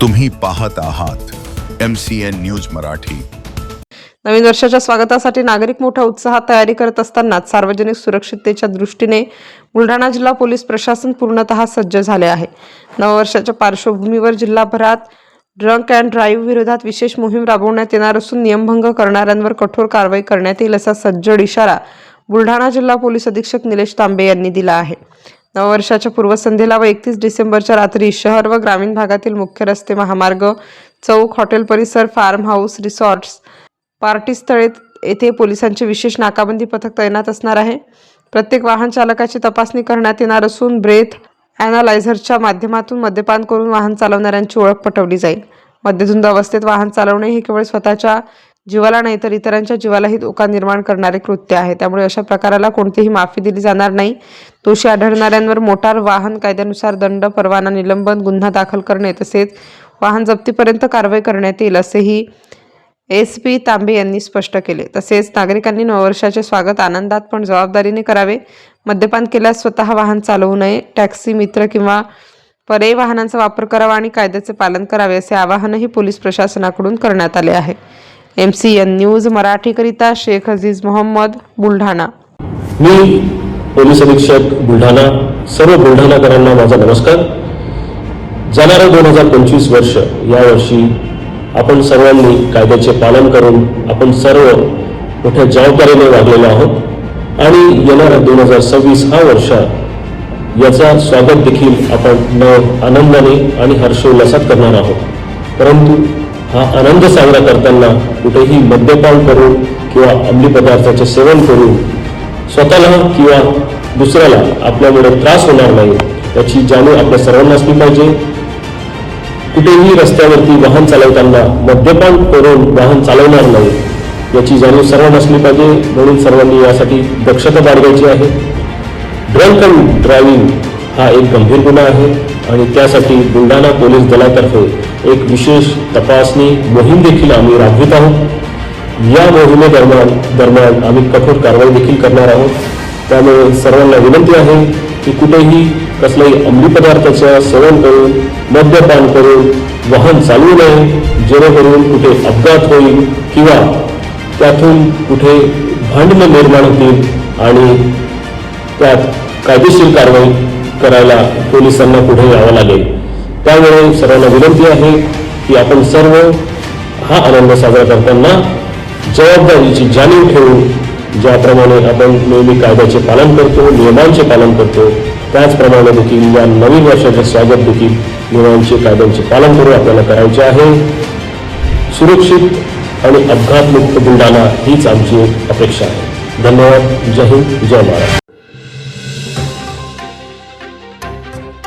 तुम्ही पाहत आहात M C N news Marathi. नवीन वर्षाच्या स्वागतासाठी नागरिक मोठ्या उत्साहात तयारी करत असतानाच सार्वजनिक सुरक्षिततेच्या दृष्टीने बुलढाणा जिल्हा पोलीस प्रशासन पूर्णतः सज्ज झाले आहे. नववर्षाच्या पार्श्वभूमीवर जिल्हाभरात ड्रंक अँड ड्राईव्ह विरोधात विशेष मोहीम राबवण्यात येणार असून नियमभंग करणाऱ्यांवर कठोर कारवाई करण्यात येईल असा सज्जड इशारा बुलढाणा जिल्हा पोलीस अधीक्षक निलेश तांबे यांनी दिला आहे. नववर्षाच्या पूर्वसंध्येला व एकतीस डिसेंबरच्या रात्री शहर व ग्रामीण भागातील मुख्य रस्ते महामार्ग चौक हॉटेल परिसर फार्म हाऊस रिसॉर्ट्स पार्टीस्थळे येथे पोलिसांचे विशेष नाकाबंदी पथक तैनात असणार आहे. प्रत्येक वाहन चालकाची तपासणी करण्यात येणार असून ब्रेथ ॲनालायझरच्या माध्यमातून मद्यपान करून वाहन चालवणाऱ्यांची ओळख पटवली जाईल. मद्यधुंद अवस्थेत वाहन चालवणे हे केवळ स्वतःच्या जीवाला नाही तर इतरांच्या जीवालाही धोका निर्माण करणारे कृत्य आहे. त्यामुळे अशा प्रकाराला कोणतीही माफी दिली जाणार नाही. दोषी आढळणाऱ्यांवर मोटार वाहन कायद्यानुसार दंड परवाना निलंबन गुन्हा दाखल करणे तसेच वाहन जप्तीपर्यंत कारवाई करण्यात येईल असेही एस पी तांबे यांनी स्पष्ट केले. तसेच नागरिकांनी नववर्षाचे स्वागत आनंदात पण जबाबदारीने करावे. मद्यपान केल्यास स्वतः वाहन चालवू नये टॅक्सी मित्र किंवा पर्यायी वाहनांचा वापर करावा आणि कायद्याचे पालन करावे असे आवाहनही पोलीस प्रशासनाकडून करण्यात आले आहे. एम सी एन न्यूज मराठीकरिता शेख अजीज मोहम्मद बुलढाणा. मी पोलीस अधीक्षक बुलढाणा सर्व बुलढाणाकरांना माझा नमस्कार. जाणारं दोन हजार पंचवीस वर्ष यावर्षी आपण सर्वांनी कायद्याचे पालन करून आपण सर्व मोठ्या जबाबदारीने वागलेलो आहोत. आणि येणारा दोन हजार सव्वीस हा वर्ष याचा स्वागत देखील आपण न आनंदाने आणि हर्षोल्लासात करणार आहोत. परंतु हा आनंद साजरा करताना कुठेही मद्यपान करून किंवा अंमली पदार्थाचे सेवन करून स्वतःला किंवा दुसऱ्याला आपल्यामुळे त्रास होणार नाही याची जाणीव आपल्या सर्वांना असली पाहिजे. कुठेही रस्त्यावरती वाहन चालवताना मद्यपान करून वाहन चालवणार नाही याची जाणीव सर्वांना असली पाहिजे. म्हणून सर्वांनी यासाठी दक्षता बाळगायची आहे. ड्रंक अँड ड्रायव्हिंग हा एक गंभीर गुन्हा आहे आणि त्यासाठी बुलढाणा पोलीस दलातर्फे एक विशेष तपासणी मोहीम देखील आम्ही राबवित आहोत. या मोहिमेदरम्यान दरम्यान आम्ही कठोर कारवाई देखील करणार आहोत. त्यामुळे सर्वांना विनंती आहे की कुठेही कसल्याही अंमली पदार्थाचं सेवन करून मद्यपान करून वाहन चालवू नये जेणेकरून कुठे अपघात होईल किंवा त्यातून कुठे भांडणं निर्माण होतील आणि त्यात कायदेशीर कारवाई करायला पोलिसांना पुढे यावं लागेल. त्यामुळे सर्वांना विनंती आहे की आपण सर्व हा आनंद साजरा करताना जबाबदारीची जाणीव ठेवून ज्याप्रमाणे आपण नेहमी कायद्याचे पालन करतो नियमांचे पालन करतो त्याचप्रमाणे देखील या नवीन वर्षाचे स्वागत देखील नियमांचे कायद्यांचे पालन करून आपल्याला करायचे आहे. सुरक्षित आणि अपघातमुक्त बुलढाणा हीच आमची अपेक्षा आहे. धन्यवाद. जय हिंद. जय महाराष्ट्र.